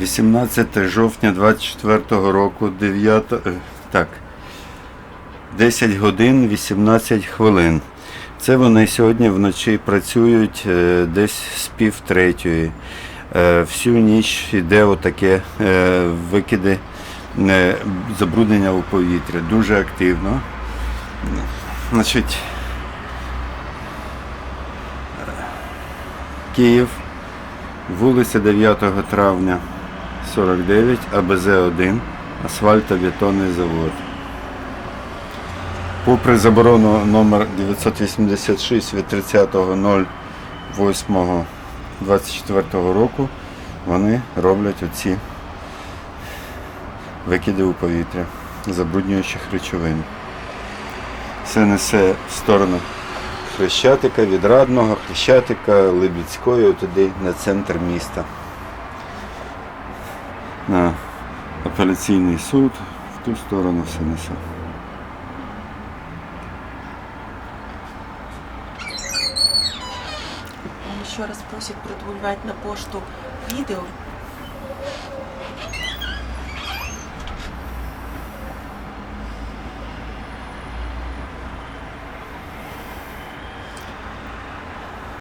18 жовтня 24 року, 9, е, так, 10 годин 18 хвилин. Це вони сьогодні вночі працюють е, десь з пів третьої. Е, Всю ніч йде отаке викиди забруднення у повітря. Дуже активно. Значить, Київ, вулиця 9 травня 49, АБЗ-1, асфальтобетонний завод. Попри заборону номер 986 від 30.08.24 року, вони роблять оці викиди у повітря забруднюючих речовин. Це несе в сторону Хрещатика, Відрадного, Хрещатика, Либідської, туди на центр міста. На апеляційний суд, в ту сторону все несе. Еще раз просять продвигать на пошту видео.